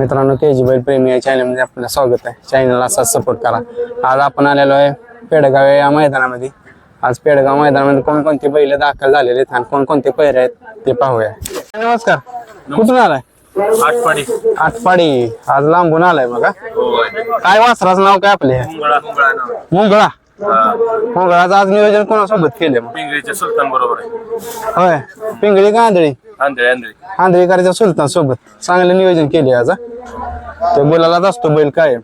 मित्रांनो के जी बैल प्रेमी या चॅनलमध्ये आपलं स्वागत आहे. चॅनलला असाच सपोर्ट करा. आज आपण आलेलो आहे पेडगाव या मैदानामध्ये. आज पेडगाव मैदानामध्ये कोणकोणते बैल दाखल झालेले आहेत आणि कोणकोणते पैरे आहेत ते पाहूया. नमस्कार. कुठून आलाय? आठपाडी आटपाडी. आज लांबून आलाय बघा. काय वासराचं नाव काय आपले मुंगळा मुंगळाचं आज नियोजन कोणासोबत केले मग? पिंगळीच्या सुलतान बरोबर आहे. होय. पिंगळी का आंधळी? आंधळे आंधळे. आंधळीकरच्या सुलतान सोबत चांगलं नियोजन केले आज हा. ते बोलायलाच असतो बैल काय?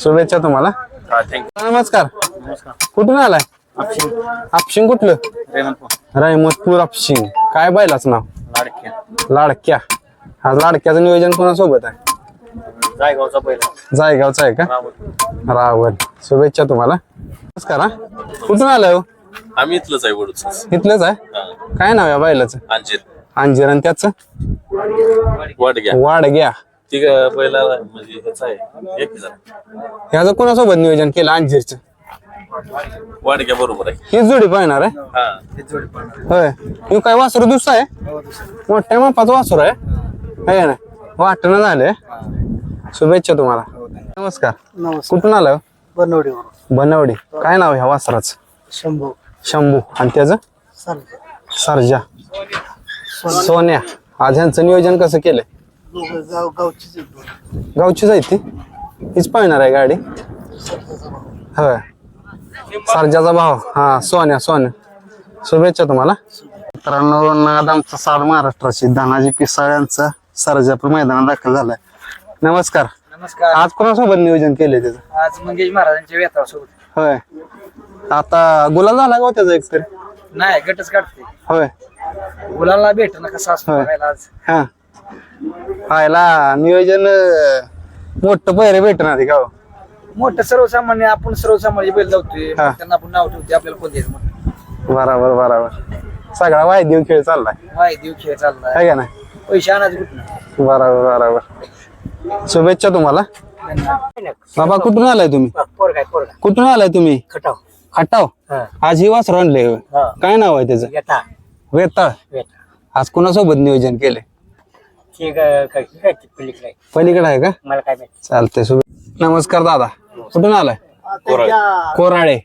शुभेच्छा तुम्हाला. हा नमस्कार. कुठून आलाय? आपशिंग. कुठलं? रायमतपूर आपशिंग. काय बैलाच नाव? लाडक्या. लाडक्या. आज लाडक्याचं नियोजन कोणासोबत आहे? जायगावचा पहिला जायगावचं आहे का? रावण शुभेच्छा तुम्हाला. नमस्कार हा. कुठून आलाय हो? आम्ही इथलंच आहे वडूच इथलंच आहे? काय नाव आहे बैलाचं? अंजीर. अंजीर. आणि त्याचं? वाट घ्या. वाड घ्या. ती पहिला म्हणजे ह्याचा आहे. एक जण ह्याचं कोणासोबत नियोजन केलं अंजीरचं? वाट घ्या बरोबर आहे. हीच जोडी पाहणार आहे? हा. होय. हे काय वासरू दुसरा आहे? मोठ्या मापाचं वासरू आहे. है ना वाटणं झालंय. शुभेच्छा तुम्हाला. नमस्कार. नमस्कार. कुठून आलं बनवडीवर बनवडी काय नाव आहे ह्या वासराचं? शंभू. शंभू. आणि त्याचं? चालतं सरजा. सोन्या. आज ह्यांचं नियोजन कसं केलंय? दोघं गाव गावचीच आहेत जायची ती? हीच पाहणार आहे गाडी? सरजाचा भाऊ. होय. सरजाचा भाव. हा सोन्या सोन्या. शुभेच्छा तुम्हाला. मित्रांनो नाद आमचा सार महाराष्ट्राची धनाजी पिसाळ यांचा सरजापूर मैदानात दाखल झालाय. नमस्कार. नमस्कार. आज कोणासोबत नियोजन केले त्याचं? आज मंगेश महाराजांच्या वेतासोबत होय. आता गुलाल झाला का हो त्याचा एक तरी? नाही गटच काढते. होय. मुलांना भेट ना कसं असं होय. बघायला आज? हा. पाहायला नियोजन अं, मोठं पैरे भेटणार आहे का हो? मोठं सर्वसामान्य आपण सर्वसामान्य बैल लावतोय. हा. त्यांना आपण नाव ठेवतोय आपल्याला कोण द्यायचं म्हणून. बराबर बराबर. सगळा वायदेव खेळ चाललाय. देऊ खेळ चाललाय. का नाही? पैसे आणायचं कुठं बराबर बराबर. शुभेच्छा तुम्हाला. बाबा कुठून आलाय तुम्ही? कुठून आलाय तुम्ही? खटाव. खटाव? हा. आज ही वासर आणले हा. काय नाव आहे त्याचं? येता. वेताळ. वेता आज कोणासोबत नियोजन केले काय पलीकडे पलीकडे आहे का? मला काय माहिती. चालतंय शुभे नमस्कार दादा. कुठून आलाय? कोराळे.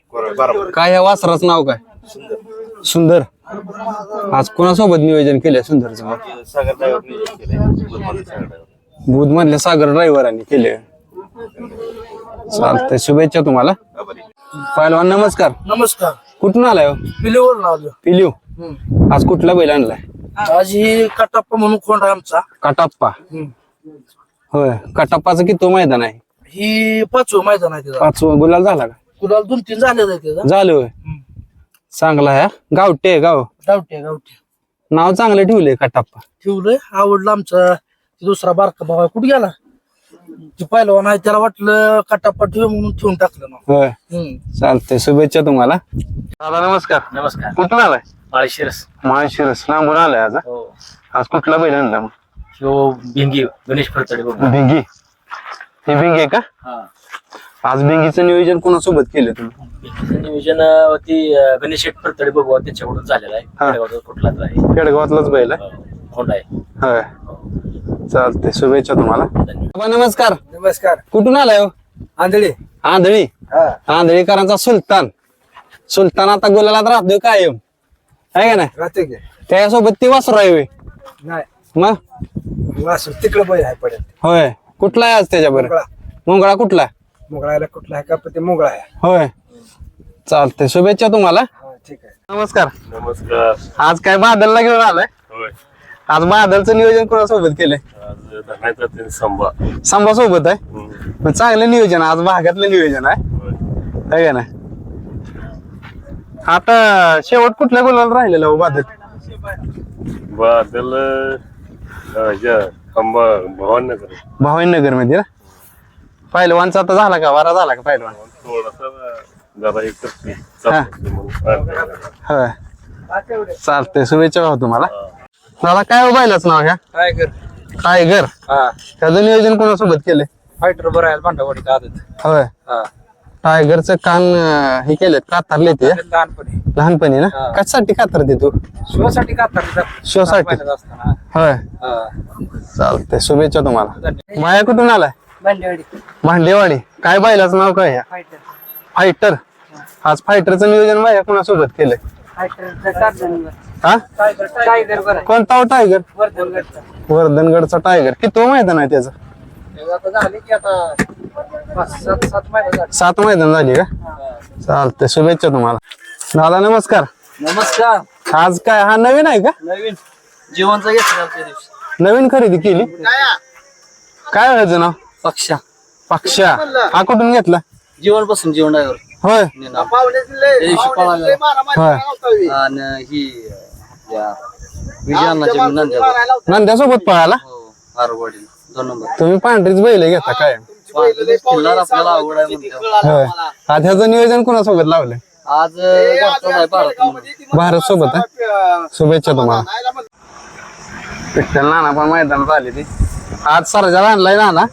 काय या वासराचं नाव काय? सुंदर. आज कोणासोबत नियोजन केलंय सुंदरचं मग सागर ड्रायव्हर बुध मधल्या सागर ड्रायव्हरांनी केले चालतंय शुभेच्छा तुम्हाला. पहिलवान नमस्कार. नमस्कार. कुठून आलाय हो? पिलीवर लावलं पिलिव. आज कुठला बैल आणलाय? आज ही कटप्पा म्हणून कोण आहे आमचा. कटाप्पा. होय. कटाप्पाचं किती मैदान आहे? ही पाचवं मैदान आहे त्याचा पाचवा. गुलाल झाला का? कुणाला दोन तीन झाले आहे त्याचा झालं होय. चांगला आहे हा. गावठी आहे गाव. गावठी गावठी नाव चांगलं ठेवलंय कटाप्पा. ठेवलंय. आवडलं आमचा. ते दुसरा बारका आहे. कुठे गेला? ते पहिलवान आहे. त्याला वाटलं कटाप्पा ठेव म्हणून ठेवून टाकलं ना होय. हम्म. चालतंय. शुभेच्छा तुम्हाला. दादा नमस्कार. नमस्कार. कुठून आलाय? माळशिरस. माळशिरस. लांबून आलाय आज हा? हो. आज कुठला बैल आणला मग? ह्यो भिंगी गणेश फरतडे बघ. भिंगी? ही भिंगी आहे का? हा. आज भिंगीचं नियोजन कोणासोबत केलं तुम्ही? भिंगीचं नियोजन अं, ती अं, गणेश शेठ फरतडे बघू त्याच्याकडून झालेलं आहे. हा. खेडेगावचा कुठला तर आहे खेडगावातलाच बैल आहे? हो, होंडा आहे. होय. चालतंय. शुभेच्छा तुम्हाला. धन्यवाद. बाबा नमस्कार. नमस्कार. कुठून आलाय हो? आंधळे. आंधळी? हा. आंधळीकरांचा सुलतान. सुलतान आता गुलालात राहतोय कायम. आहे का नाही? राहते की? त्याच्यासोबत ती वासरू आहे होय. नाही. मग? वासू तिकडं बैल आहे पडेल. होय. कुठला आहे आज त्याच्याबरोबर? मोगळा. मुंगळा कुठला मोगळायला कुठला आहे का? पण ते मोगळा आहे. होय. चालतंय. शुभेच्छा तुम्हाला. हा ठीक आहे. नमस्कार. नमस्कार. आज काय बादलला घेऊन आलाय? होय. आज बादलचं नियोजन कोणासोबत केलंय? आज तीन संभा संभा. सोबत आहे? पण चांगलं नियोजन आहे. आज भागातलं नियोजन आहे. है का नाही? आता शेवट कुठल्या बोलायला राहिलेलं हो बादल? बादल भवाननगर. भावनगरमध्ये ना? पहिलवानचा आता झाला का? वारा झाला का पहिलवान थोडासा जरा एक करते हा. होय चालतंय. शुभेच्छा भाऊ तुम्हाला. दादा काय हो बैलाच नाव ह्या? काय कर टायगर. हा. त्याचं नियोजन कोणासोबत केलंय? फायटर बरं आहे भांडावाडी आदत. होय. हा. टायगरचं कान अं, हे केलेत कातरले ते. लहानपणी. लहानपणी ना? कशासाठी कातरते तू? शिवासाठी का Show साठी? असताना होय. चालतंय शुभेच्छा तुम्हाला. माया कुठून आलाय? भांडेवाडी. काय बायलाच नाव काय फायटर. आज फायटरचं नियोजन बाया कुणासोबत केलंय? हा? टायगर बरं. कोणता हो टायगर? वर्धनगडचा. वर्धनगडचा टायगर. किती मैदान आहे त्याचं? आता झाले की आता पाच सात मैदान झाली का? चालतंय शुभेच्छा तुम्हाला. दादा नमस्कार. नमस्कार. आज काय हा नवीन आहे का? नवीन. जेवणचा घेतला नवीन खरेदी केली? काय व्हायचं नाव? पक्षा. पक्षा. हा कुठून घेतला? जेवणपासून जेवण ड्रायव्हर. होय. होय. आणि ही या नंद्या नंद्यासोबत. पळाला? हो आरवाडी दोन नंबर. तुम्ही पांढरीच बैल घेता काय? किल्लार आपल्याला आवड आहे म्हणते. होय. आज ह्याचं नियोजन कोणासोबत लावलंय? आज आहे भारत म्हणून. भारत सोबत आहे. शुभेच्छा तुम्हाला. विठ्ठल नाना पण मैदानात आली ती. आज सरजाला आणलाय नाना.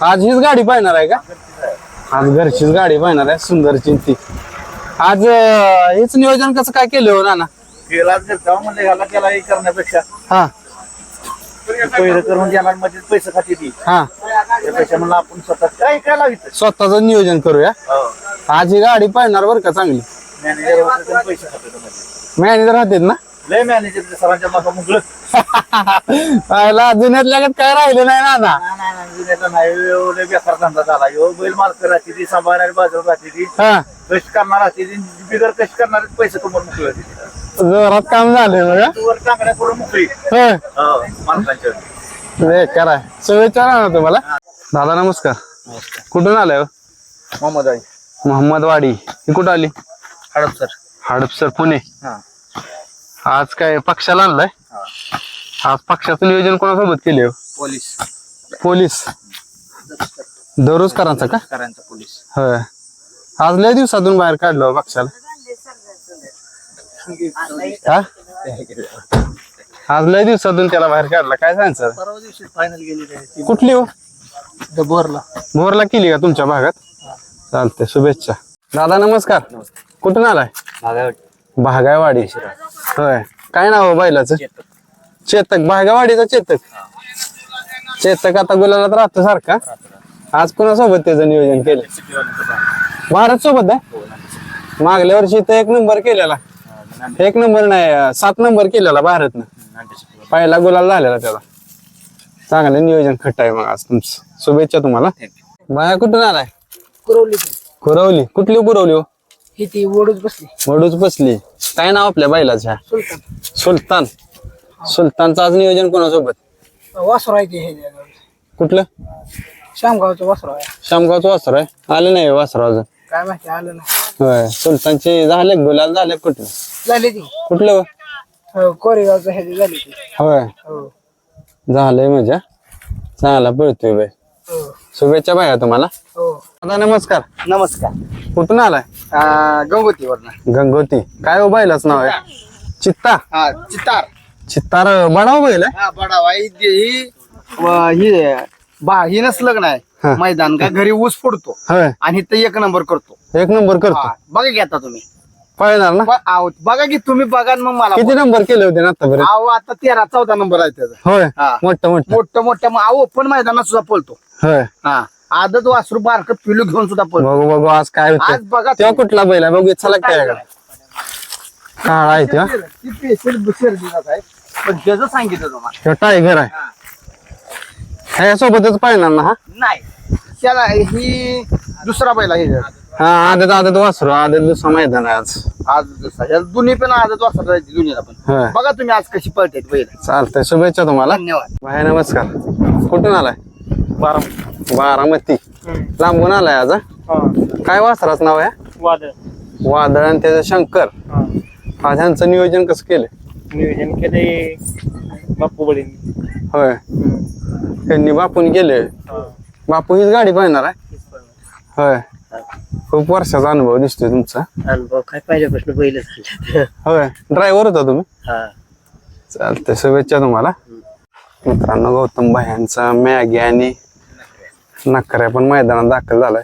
आज हीच गाडी पाहणार आहे का? आज घरचीच गाडी पाहणार आहे सुंदरची ती. आज अं, हेच नियोजन कसं काय केलं हो नाना? म्हणलं त्याला हे करण्यापेक्षा. हा. पहिलं देणार मध्ये पैसे खाते ती. हा. त्यापेक्षा म्हणलं आपण स्वतः काय काय लावित स्वतःच नियोजन करूया. आज ही गाडी पाहणार बरं का चांगली? मॅनेजर होते तर पैसे खाते मॅनेजर राहतात ना? लय मॅनेजर सरांच्या मागं मुगलं. पाहायला जुन्यात लगत काय राहिलं नाही नाना नाही एवढे बेकार धंदा झाला. यो बैल मालक राहते ती सांभाळणारी बाजूला राहते ती. हा. कष्ट करणार राहते ती बिगर कष्ट करणारे पैसे कमवून मुकलं जोरात काम झालंय बघा. वर पुढे होय. हो मालकांच्या शुभेच्छा तुम्हाला. दादा नमस्कार. कुठून आलाय हो? मोहम्मद आई मोहम्मदवाडी ही कुठं आली? हडप सर हडपसर पुणे. हा. आज काय पक्षाला आणलाय? आज पक्षाचं नियोजन कोणासोबत केले हो? पोलीस. पोलीस. दररोज करायचं का? करांचा पोलीस. होय. आज लय दिवसातून बाहेर काढलं हो पक्षाला. हा आज लय दिवसातून त्याला बाहेर काढला. काय परवा दिवशी फायनल गेली कुठली हो? बोरला. भोरला केली का तुमच्या भागात? चालते शुभेच्छा. दादा नमस्कार. कुठून आलाय? भागायवाडी होय. काय नाव आहे बैलाचं? चेतक. भागावाडीचा चेतक. चेतक आता गुलालात राहतो सारखा. आज कोणासोबत त्याचं नियोजन केलं? भारत सोबत आहे? मागल्या वर्षी तर एक नंबर केलेला. एक नंबर नाही अं, सात नंबर केलेला भारतनं. पहिला गुलाल झालेला त्याला. चांगलं नियोजन खट्ट आहे मग आज तुमचं. शुभेच्छा तुम्हाला. बाया कुठून आलाय? कुरवली. कुरवली. कुठली कुरवली हो? ही ती ओढूच बसली. वडूच बसली. काय नाव आपल्या बैलाच्या सुलतान. सुलतान. सुलतानचं आज नियोजन कोणासोबत? वासरू आहे ते हे कुठलं? शामगावचं वासरू आहे. शामगावचं वासर आहे. आलं नाही वासर अजून काय माहिती आलं नाही. होय. सुलतानचे झाले गुलाल झाले कुठलं झाली ती कुठलं हो? हो, कोरेगावचं झाली ती होय. हो. झालंय मजा चांगला पळतोय बाई. हो. शुभेच्छा बाया तुम्हाला. हो. दादा नमस्कार. नमस्कार. कुठून आलाय? गंगोतीवर गंगोती काय हो बैलाच नाव आहे? चित्ता. हा चितार चित्तार बडाव बैल आहे. हा बडावा ही ही व- ही बा ही नसलं हा. नाही मैदान का घरी ऊस फोडतो. होय. आणि ते एक नंबर करतो. एक नंबर करतो. हा, बघा की आता तुम्ही. पळणार ना? ब- आहो, बघा की तुम्ही बघा आणि मग मला किती नंबर केले होते ना आतापर्यंत आता तेरा चौदा नंबर आहे त्याचा. होय. हा. मोठं मोठं. मोठं मोठं. मग अहो पण मैदानात सुद्धा पळतो. होय. हा. आदत वासरू बारक पिलू घेऊन सुद्धा पळतो. बघू बघू आज काय आज होतं बघा तेव्हा कुठला बैल आहे? बघू चला काय काळा आहे तेव्हा आहे. पण त्याचं सांगितलं तुम्हाला. टायगर आहे ह्यासोबतच पाळणार ना हा? नाही. त्याला ही दुसरा पहिला हे हा आदत आदत वासरू आदत दुसरा मैदान आहे आज. आज दुसरा. ह्याला दोन्ही पण आदत वासरा राहायची दुनियाला पण. बघा तुम्ही आज कशी पळतात बैल. चालतंय शुभेच्छा तुम्हाला. धन्यवाद. भाई नमस्कार. कुठून आलाय? बारामती. लांबून आलाय आज हा? काय वासराच नाव आहे? वादळ. वादळ आणि त्याचं शंकर. आज ह्यांचं नियोजन कसं केलं नियोजन केले बाप्पू बळीन. होय. त्यांनी बापून गेले बापू हीच गाडी पाहणार आहे. होय. खूप वर्षाचा अनुभव दिसतोय तुमचा. अनुभव काय पहिल्यापासून पहिलं झालं होय. ड्रायव्हर होता तुम्ही? हा. चालतंय. शुभेच्छा तुम्हाला. मित्रांनो गौतम भाई यांचा मॅगी आणि नकऱ्या पण मैदानात दाखल झालाय.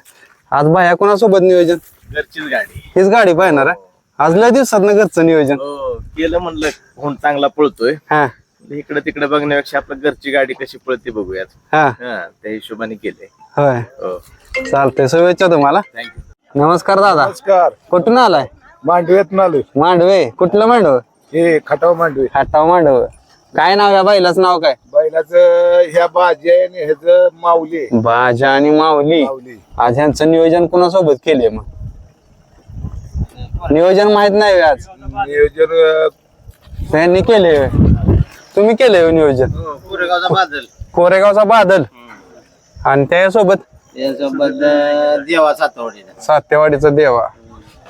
आज बाया कोणासोबत नियोजन? घरचीच गाडी. हीच गाडी पाहणार आहे. आज लय दिवसात घरचं नियोजन. हो केलं म्हणलं चांगला पळतोय. हा. इकडे तिकडे बघण्यापेक्षा आपलं घरची गाडी कशी पळते बघूयात. हा. हा त्या हिशोबाने केले होय. हो. चालतंय. शुभेच्छा तुम्हाला? थँक्यू नमस्कार दादा. नमस्कार. कुठून आलाय? मांडव्यात आलोय. मांडवे. कुठलं मांडव? हे खटाव मांडवे. हाटाव मांडव. काय नाव या बैलाचं नाव काय? बैलाचं ह्या भाजी आहे आणि ह्याचं माऊली आहे. बाजा आणि माऊली. माऊली. आज ह्यांचं नियोजन कोणासोबत केले मग? नियोजन माहीत नाही आज? नियोजन अं, त्यांनी केले. तुम्ही केले होय नियोजन? कोरेगावचा बादल. कोरेगावचा बादल? आणि त्यासोबत यासोबत देवा सातवडीला सातेवाडीचा देवा.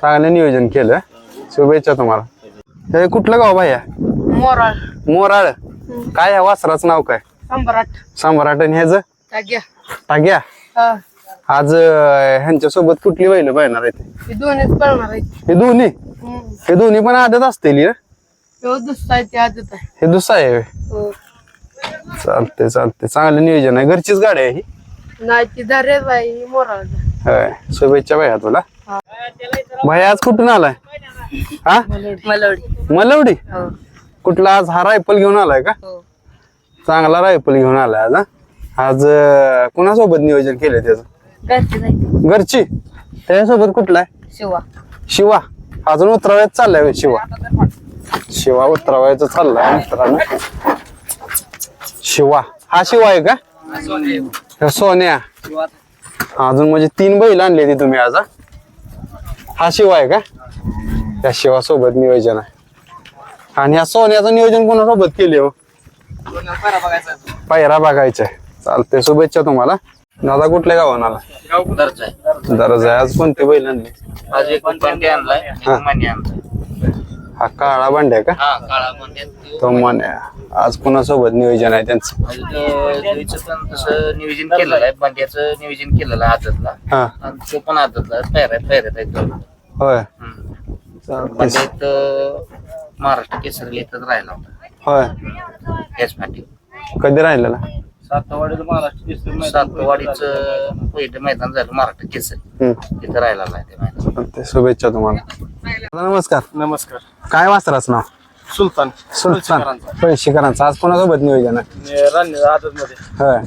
चांगलं नियोजन केलं. शुभेच्छा तुम्हाला. हे कुठलं गाव भाया? मोराळ. मोराळ. काय या वासराचं नाव काय? सम्राट. सम्राट आणि ह्याचं? टाक्या टाग्या. हा. आज अं, ह्यांच्या सोबत कुठली बैल पाहणार आहे ते हे पळणार आहेत. हे दोन्ही? हम्म. हे दोन्ही पण आदत असतील हे? हे दुसरं आहे होय. हो. चालते चालते चांगलं नियोजन आहे. घरचीच गाडी आहे ही? नाही ती धरे बाई मोराळचा होय. शुभेच्छा भैया तुला हा. भैया आज कुठून आलाय? हा? मलवडी. मलवडी? हो. कुठला आज हा रायफल घेऊन आलाय का? हो. चांगला रायफल घेऊन आलाय आज? आज कुणासोबत नियोजन केलंय त्याचं? घरची त्याच्यासोबत कुठला आहे? शिवा. शिवा. अजून उतरावयाच चाललाय शिवा. शिवा उतरावयाचा चाललाय मित्रांनो. शिवा. हा शिवा आहे का? ह्यो सोन्या. अजून म्हणजे तीन बैल आणले ती तुम्ही आज हा? हा शिवा आहे का? त्या शिवा सोबत नियोजन आहे. आणि ह्या सोन्याचं नियोजन कोणासोबत केले हो? पायरा बघायचंय चालते शुभेच्छा तुम्हाला. दादा कुठल्या गावान आला दरज आहे. आज कोणते बैल आणले? आज एक आणलाय. हा काळा भांड्या का? हा काळा बंडी तो म्हणे आज कोणासोबत नियोजन आहे त्यांचं? पण तसं नियोजन केलेलं आहे. बंड्याचं नियोजन केलेलं आहे आदतला. हा. आणि तो पण आदतला. पैर पैरत आहे तो. होय. हम्म. चालतंय. बंड्यात अं, महाराष्ट्र केसरीला इथंच राहिला होता. होय. याच पाठी. कधी राहिलेला? सातवाडीचं महाराष्ट्र केसरी सातवाडीचं पहिलं मैदान झालं महाराष्ट्र केसरी. हम्म. तिथं राहिला आहे ते मैदान. चालतंय. शुभेच्छा तुम्हाला. नमस्कार. नमस्कार. काय वासराच नाव? सुलतान. सुलतान. पैशेकरांचं आज कोणासोबत नियोजन आहे? होय.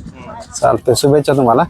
चालतंय. शुभेच्छा तुम्हाला.